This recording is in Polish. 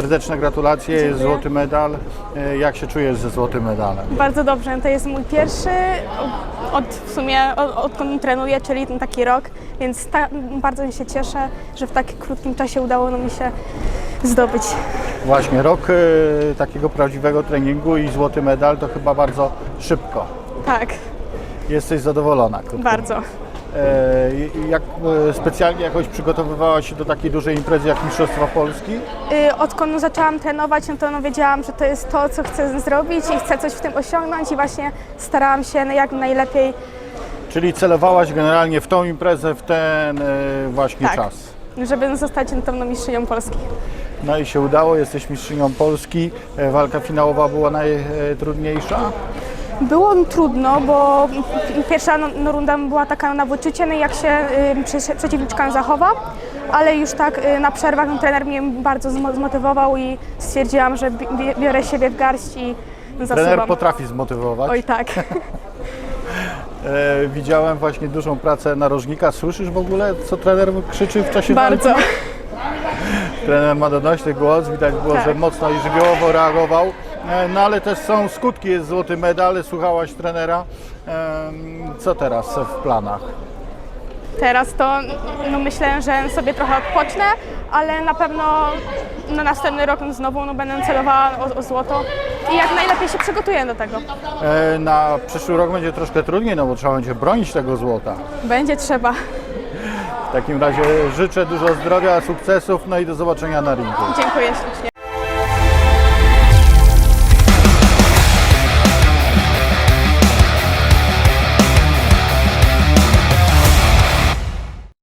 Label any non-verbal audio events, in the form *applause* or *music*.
Serdeczne gratulacje, jest złoty medal. E, Jak się czujesz ze złotym medalem? Bardzo dobrze, to jest mój pierwszy od w sumie od, odkąd trenuję, czyli ten taki rok, więc ta, bardzo się cieszę, że w tak krótkim czasie udało mi się zdobyć. Właśnie, rok e, takiego prawdziwego treningu i złoty medal to chyba bardzo szybko. Tak, Jesteś zadowolona? krótko bardzo. E, Jak e, specjalnie jakoś przygotowywałaś się do takiej dużej imprezy jak Mistrzostwa Polski? Y, Odkąd zaczęłam trenować, no to no wiedziałam, że to jest to, co chcę zrobić i chcę coś w tym osiągnąć i właśnie starałam się no jak najlepiej Czyli celowałaś generalnie w tą imprezę, w ten e, właśnie Tak. czas. żeby zostać na pewno mistrzynią Polski. No i się udało, jesteś mistrzynią Polski. E, Walka finałowa była najtrudniejsza. Było trudno, bo pierwsza no, no, runda była taka na wyczucie, no jak się y, prze- przeciwniczka zachowa, ale już tak y, na przerwach no, trener mnie bardzo zmo- zmotywował i stwierdziłam, że bi- bi- biorę siebie w garść i Trener zasuwam. potrafi zmotywować. Oj tak. *laughs* E, widziałem właśnie dużą pracę narożnika. Słyszysz w ogóle, co trener krzyczy w czasie Bardzo. walki? *laughs* Trener ma donośny głos, widać było, Tak. że mocno i żywiołowo reagował. E, no ale też są skutki, jest złoty medal, słuchałaś trenera. Em, Co teraz w planach? Teraz to no, myślę, że sobie trochę odpocznę, ale na pewno na następny rok znowu no, będę celowała o, o złoto i jak najlepiej się przygotuję do tego. E, Na przyszły rok będzie troszkę trudniej, no bo trzeba będzie bronić tego złota. Będzie trzeba. W takim razie życzę dużo zdrowia, sukcesów, no i do zobaczenia na ringu. Dziękuję ślicznie.